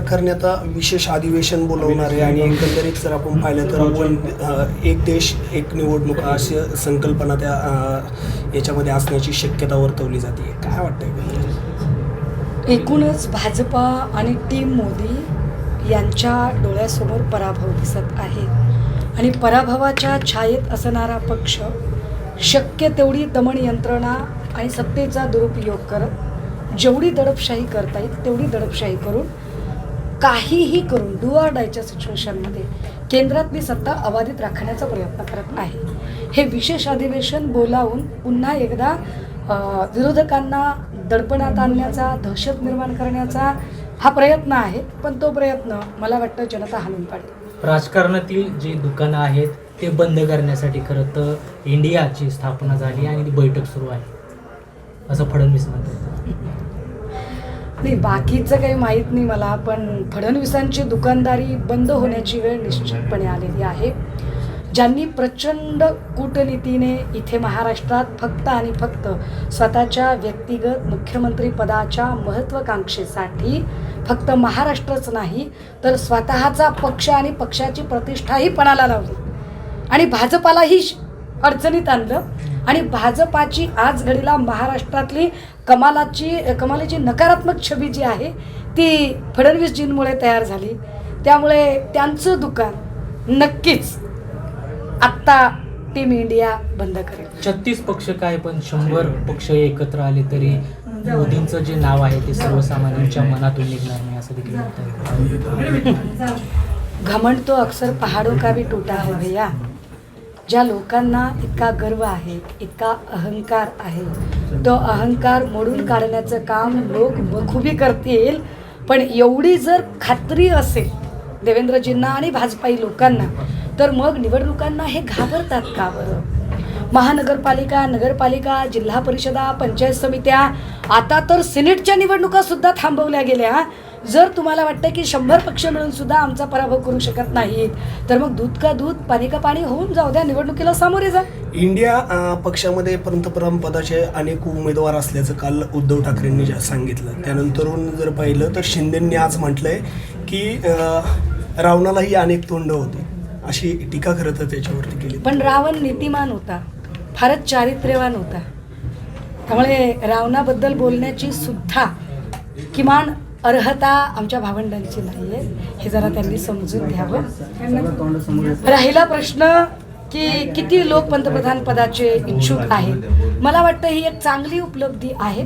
करण्यात विशेष अधिवेशन बोलवणार आहे आणि एकंदरीत जर आपण पाहिलं तर वन एक देश एक निवडणूक अशी संकल्पना त्या याच्यामध्ये असण्याची शक्यता वर्तवली जाते. काय वाटतंय? एकूणच भाजपा आणि टीम मोदी यांच्या डोळ्यासमोर पराभव दिसत आहे आणि पराभवाच्या छायेत असणारा पक्ष शक्य तेवढी दमन यंत्रणा आणि सत्तेचा दुरुपयोग करत जेवढी दडपशाही करता येईल तेवढी दडपशाही करून काहीही करून डुआर डायच्या सिच्युएशनमध्ये केंद्रातली सत्ता अबाधित राखण्याचा प्रयत्न करत आहे. हे विशेष अधिवेशन बोलावून पुन्हा एकदा विरोधकांना दडपणात आणण्याचा दहशत निर्माण करण्याचा हा प्रयत्न आहे पण तो प्रयत्न मला वाटतं जनता हाणून पाडेल. राजकारणातील जी दुकानं आहेत ते बंद करण्यासाठी खरं तर इंडियाची स्थापना झाली आणि ती बैठक सुरू आहे. असं फडणवीस म्हणतात. नाही बाकीचं काही माहीत नाही मला पण फडणवीसांची दुकानदारी बंद होण्याची वेळ निश्चितपणे आलेली आहे. ज्यांनी प्रचंड कूटनीतीने इथे महाराष्ट्रात फक्त आणि फक्त स्वतःच्या व्यक्तिगत मुख्यमंत्री पदाच्या महत्त्वाकांक्षेसाठी फक्त महाराष्ट्रच नाही तर स्वतःचा पक्ष आणि पक्षाची प्रतिष्ठाही पणाला लावली. आणि भाजपालाही श- अडचणीत आणलं. आणि भाजपाची आज घडीला महाराष्ट्रातली कमालाची कमालीची नकारात्मक छबी जी आहे ती फडणवीसजींमुळे तयार झाली. त्यामुळे त्यांचं दुकान नक्कीच आत्ता टीम इंडिया बंद करेल. छत्तीस पक्ष काय पण शंभर पक्ष एकत्र आले तरी मोदींचं जे नाव आहे ते सर्वसामान्यांच्या मनातून निघणार नाही असं देखील घमंड तो अक्सर पहाडों का भी टूटा है भैया. ज्या लोकांना इतका गर्व आहे इतका अहंकार आहे तो अहंकार मोडून काढण्याचं काम लोक बखुबी करतील. पण एवढी जर खात्री असेल देवेंद्रजींना आणि भाजपाई लोकांना तर मग निवडणुकांना हे घाबरतात का बरं? महानगरपालिका नगरपालिका जिल्हा परिषदा पंचायत समित्या आता तर सिनेटच्या निवडणुका सुद्धा थांबवल्या गेल्या जर तुम्हाला वाटतं की शंभर पक्ष मिळून सुद्धा आमचा पराभव करू शकत नाहीत तर मग दूध का दूध पाणी का पाणी होऊन जाऊ द्या निवडणुकीला सामोरे जा. इंडिया पक्षामध्ये पंतप्रधान पदाचे अनेक उमेदवार असल्याचं काल उद्धव ठाकरेंनी सांगितलं. त्यानंतरून जर पाहिलं तर शिंदेंनी आज म्हटलंय की रावणालाही अनेक तोंड होते. अशी टीका खरं तर त्याच्यावरती केली. पण रावण नीतिमान होता. फारच चारित्र्यवान होता. त्यामुळे रावणाबद्दल बोलण्याची सुद्धा किमान अर्हता आमच्या भावंडांची नाही आहे हे जरा त्यांनी समजून घ्यावं. राहिला प्रश्न की किती लोक पंतप्रधान पदाचे इच्छुक आहेत? मला वाटतं ही एक चांगली उपलब्धी आहे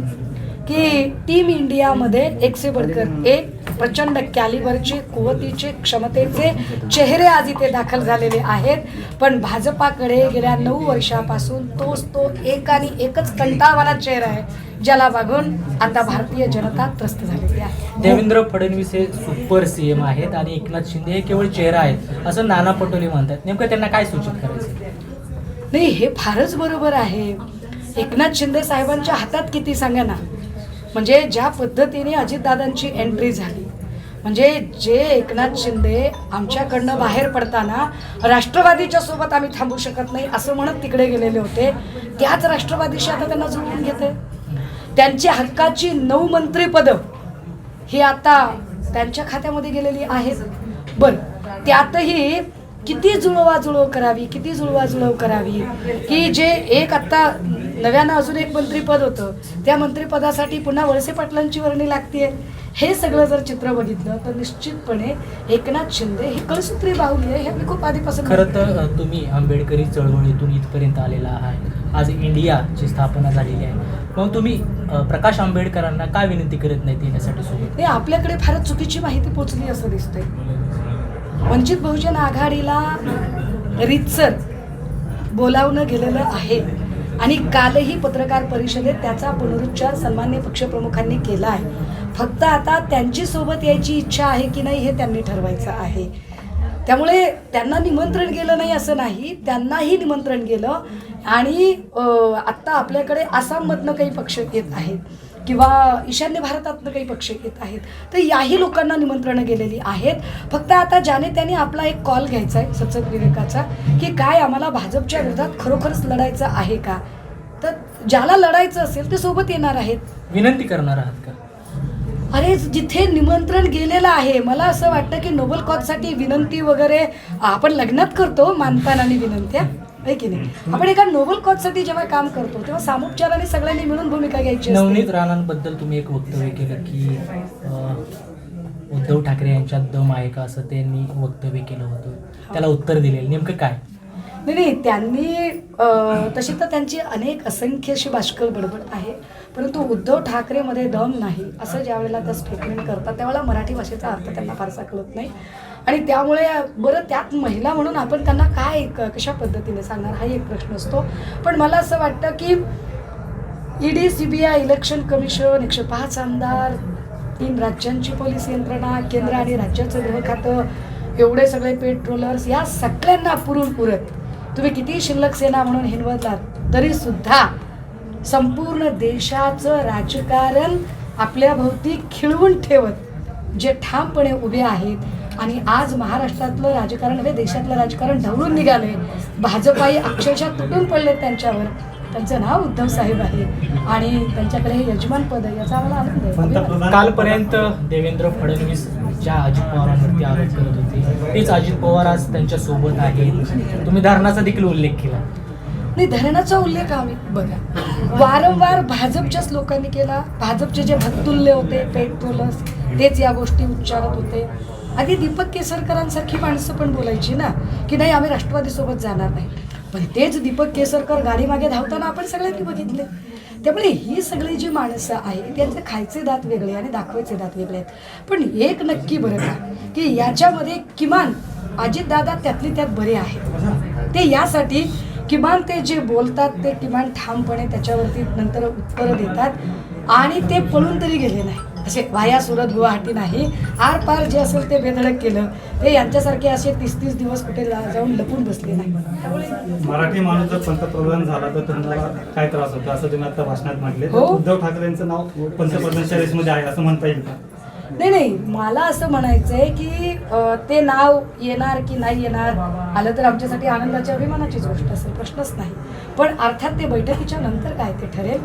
की टीम इंडियामध्ये एक से बडकर एक प्रचंड कॅलिबरचे कुवतीचे क्षमतेचे चेहरे आज इथे दाखल झालेले आहेत. पण भाजपाकडे गेल्या नऊ वर्षापासून तोच तो एक आणि एकच कंटाळवाला चेहरा आहे ज्याला बघून आता भारतीय जनता त्रस्त झाली. आहे देवेंद्र फडणवीस हे सुपर सीएम आहेत आणि एकनाथ शिंदे हे केवळ चेहरा आहेत असं नाना पटोले म्हणतात. नेमकं त्यांना काय सूचित करायचं? नाही हे फारच बरोबर आहे. एकनाथ शिंदे साहेबांच्या हातात किती सांगा ना. म्हणजे ज्या पद्धतीने अजितदादांची एंट्री झाली म्हणजे जे एकनाथ शिंदे आमच्याकडनं बाहेर पडताना राष्ट्रवादीच्या सोबत आम्ही थांबू शकत नाही असं म्हणत तिकडे गेलेले होते त्याच राष्ट्रवादीशी आता त्यांना जुळवून घेते त्यांची हक्काची नऊ मंत्रीपदं ही आता त्यांच्या खात्यामध्ये गेलेली आहेत. बरं त्यातही किती जुळवाजुळव करावी किती जुळवाजुळव करावी? की जे एक आत्ता नव्यानं अजून एक मंत्रीपद होतं त्या मंत्रिपदासाठी पुन्हा वळसे पाटलांची वर्णी लागते हे सगळं जर चित्र बघितलं तर निश्चितपणे एकनाथ शिंदे हे कळसूत्री बाहुली आहे हे मी खूप आधीपासून खरं तर तुम्ही आंबेडकरी चळवळीतून इथपर्यंत आलेला आहात. आज इंडियाची स्थापना झालेली आहे. मग तुम्ही प्रकाश आंबेडकरांना का विनंती करत नाही येण्यासाठी सोबत? ते आपल्याकडे फारच चुकीची माहिती पोचली असं दिसतंय. वंचित बहुजन आघाडीला रितसर बोलावणं गेलेलं आहे. आणि कालही पत्रकार परिषदेत त्याचा पुनरुच्चार सन्मान्य पक्षप्रमुखांनी केला आहे. फक्त आता त्यांची सोबत यायची इच्छा आहे की नाही हे त्यांनी ठरवायचं आहे. त्यामुळे त्यांना निमंत्रण गेलं नाही असं नाही त्यांनाही निमंत्रण गेलं. आणि आत्ता आपल्याकडे आसाममधनं काही पक्ष येत आहेत किंवा ईशान्य भारतातनं काही पक्ष येत आहेत तर याही लोकांना निमंत्रणं गेलेली आहेत. फक्त आता ज्याने त्याने आपला एक कॉल घ्यायचा आहे सचत विवेकाचा की काय आम्हाला भाजपच्या विरोधात खरोखरच लढायचं आहे का? तर ज्याला लढायचं असेल ते सोबत येणार आहेत. विनंती करणार आहात का? अरे जिथे निमंत्रण गेलेलं आहे मला असं वाटतं की नोबल कॉजसाठी विनंती वगैरे आपण लग्नात करतो मानपान आणि विनंत्या. आहे की नाही? आपण एका नोबल कॉजसाठी जेव्हा काम करतो तेव्हा सामुपचाराने सगळ्यांनी मिळून भूमिका घ्यायची. नवनीत राणांबद्दल तुम्ही एक वक्तव्य केलं की उद्धव ठाकरे यांच्यात दम आहे का असं त्यांनी वक्तव्य केलं होतं? त्याला उत्तर दिलेलं नेमकं काय? नाही नाही त्यांनी तशी तर त्यांची अनेक असंख्य अशी बाष्कळ बडबड आहे परंतु उद्धव ठाकरेमध्ये दम नाही असं ज्या वेळेला त्या स्टेटमेंट करतात त्यावेळेला मराठी भाषेचा अर्थ त्यांना फारसा कळत नाही. आणि त्यामुळे बरं त्यात महिला म्हणून आपण त्यांना काय कशा पद्धतीने सांगणार हा एक प्रश्न असतो. पण मला असं वाटतं की ईडी सीबीआय इलेक्शन कमिशन एकशे पाच आमदार तीन राज्यांची पोलीस यंत्रणा केंद्र आणि राज्याचं गृह खातं एवढे सगळे पेट्रोलर्स या सगळ्यांना पुरून पुरत तुम्ही किती शिल्लक सेना म्हणून हिनवतलात तरी सुद्धा संपूर्ण देशाचं राजकारण आपल्या भोवती खिळवून ठेवत जे ठामपणे उभे आहेत आणि आज महाराष्ट्रातलं राजकारण नव्हे देशातलं राजकारण ढवळून निघालंय. भाजपाई अक्षरशः तुटून पडले त्यांच्यावर. त्यांचं नाव उद्धव साहेब आहे. आणि त्यांच्याकडे हे यजमान पद आहे याचा आम्हाला आनंद आहे. कालपर्यंत देवेंद्र फडणवीस ज्या अजित पवारांवरती आरोप करत होते तेच अजित पवार आज त्यांच्यासोबत आहेत. तुम्ही धरणाचा देखील उल्लेख केला. नाही धरणाचा उल्लेख आम्ही बघा. वारंवार भाजपच्याच लोकांनी केला. भाजपचे जे भत्तुल्य होते पेट्रोलर्स तेच या गोष्टी उच्चारत होते. आधी दीपक केसरकरांसारखी माणसं पण बोलायची ना की नाही आम्ही राष्ट्रवादीसोबत जाणार नाही. पण तेच दीपक केसरकर गाडी मागे धावताना आपण सगळ्यांनी बघितले. त्यामुळे ही सगळी जी माणसं आहेत त्यांचे खायचे दात वेगळे आणि दाखवायचे दात वेगळे आहेत. पण एक नक्की बरं का की याच्यामध्ये किमान अजितदादा त्यातली त्यात बरे आहेत. ते यासाठी किमान ते जे बोलतात ते किमान ठामपणे त्याच्यावरती नंतर उत्तरं देतात आणि ते पळून तरी गेले नाही असे वाया सुरत गुवाहाटी नाही. आर पार जे असेल ते बेधडक केलं. ते यांच्यासारखे असे तीस तीस दिवस कुठे जाऊन लपून बसले नाही. मराठी माणूस जर पंतप्रधान झाला तर तुम्हाला काय त्रास होतो? असं तुम्ही आता भाषणात म्हटले. हो. उद्धव ठाकरेंचं नाव पंतप्रधानच्या रेसमध्ये आहे असं म्हणता येईल का? नाही नाही मला असं म्हणायचं आहे की ते नाव येणार की नाही येणार आलं तर आमच्यासाठी आनंदाची अभिमानाचीच गोष्ट असेल प्रश्नच नाही. पण अर्थात ते बैठकीच्या नंतर काय ते ठरेल?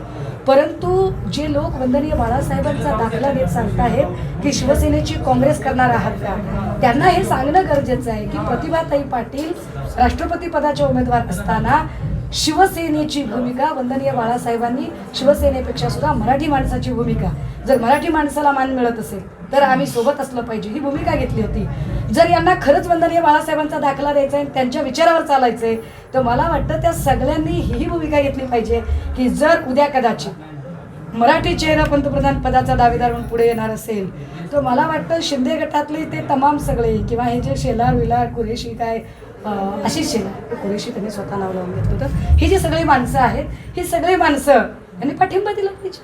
परंतु जे लोक वंदनीय बाळासाहेबांचा दाखला देत सांगताहेत की शिवसेनेची काँग्रेस करणार आहात का? त्यांना हे सांगणं गरजेचं आहे की प्रतिभाताई पाटील राष्ट्रपती पदाचे उमेदवार असताना शिवसेनेची भूमिका वंदनीय बाळासाहेबांनी शिवसेनेपेक्षा सुद्धा मराठी माणसाची भूमिका. जर मराठी माणसाला मान मिळत असेल तर आम्ही सोबत असलं पाहिजे. ही भूमिका घेतली होती. जर यांना खरंच वंदनीय बाळासाहेबांचा दाखला द्यायचा आहे त्यांच्या विचारावर चालायचंय तर मला वाटतं त्या सगळ्यांनी ही भूमिका घेतली पाहिजे की जर उद्या कदाचित मराठी चेहरा पंतप्रधान पदाचा दावेदार म्हणून पुढे येणार असेल तर मला वाटतं शिंदे गटातले ते तमाम सगळे किंवा हे जे शेलार विलार कुरेशी काय अं, आशिष शेलार कुरेशी त्यांनी स्वतः नाव लावून घेतलं होतं. ही जी सगळी माणसं आहेत ही सगळी माणसं यांनी पाठिंबा दिला पाहिजे.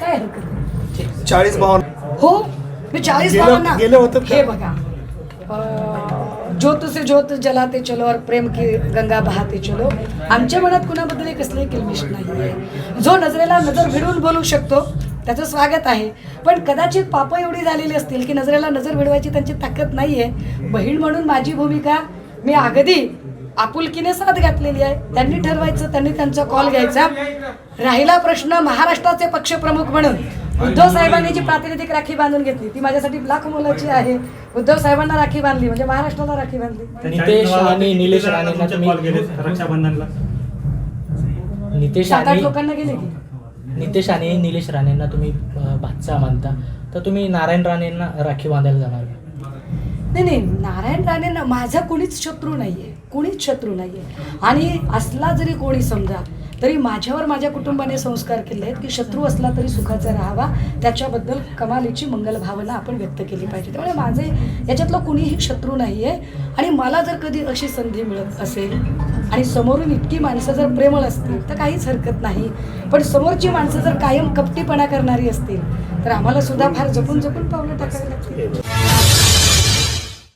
काय हरकत. चाळीस हो. मी चाळीस गेलं- भावांना गेले होते का? हे बघा. अं, ज्योत से ज्योत जलाते चलो और प्रेम की गंगा बहाते चलो. आमच्या मनात कुणाबद्दल कसली किलमिश नाही जो नजरेला नजर भिडवून बोलू शकतो त्याचं स्वागत आहे. पण कदाचित पाप एवढी झालेली असतील की नजरेला नजर भिडवायची त्यांची ताकद नाही आहे बहीण म्हणून माझी भूमिका मी अगदी आपुलकीने साथ घातलेली आहे. त्यांनी ठरवायचं त्यांनी त्यांचा कॉल घ्यायचा. राहिला प्रश्न महाराष्ट्राचे पक्षप्रमुख म्हणून. उद्धव साहेबांनी जी प्रातिनिधिक राखी बांधून घेतली ती माझ्यासाठी लाख मोलाची आहे. उद्धव साहेबांना राखी बांधली म्हणजे महाराष्ट्राला राखी बांधली. नितेश आणि निलेश रक्षाबंधनला? नितेश आणि लोकांना गेले की. नितेश आणि निलेश राणेंना तुम्ही भाचा मानता. तर तुम्ही नारायण राणेंना राखी बांधायला जाणार? नाही नाही नारायण राणेंना माझा कोणीच शत्रू नाहीये. कोणीच शत्रू नाहीये. आणि असला जरी कोणी समजा तरी माझ्यावर माझ्या कुटुंबाने संस्कार केले आहेत की शत्रू असला तरी सुखाचा राहावा. त्याच्याबद्दल कमालीची मंगल भावना आपण व्यक्त केली पाहिजे. त्यामुळे माझे याच्यातलं कुणीही शत्रू नाही आहे आणि मला जर कधी अशी संधी मिळत असेल आणि समोरून इतकी माणसं जर प्रेमळ असतील तर काहीच हरकत नाही. पण समोरची माणसं जर कायम कपटीपणा करणारी असतील तर आम्हाला सुद्धा फार जपून जपून पावलं टाकावी लागतील.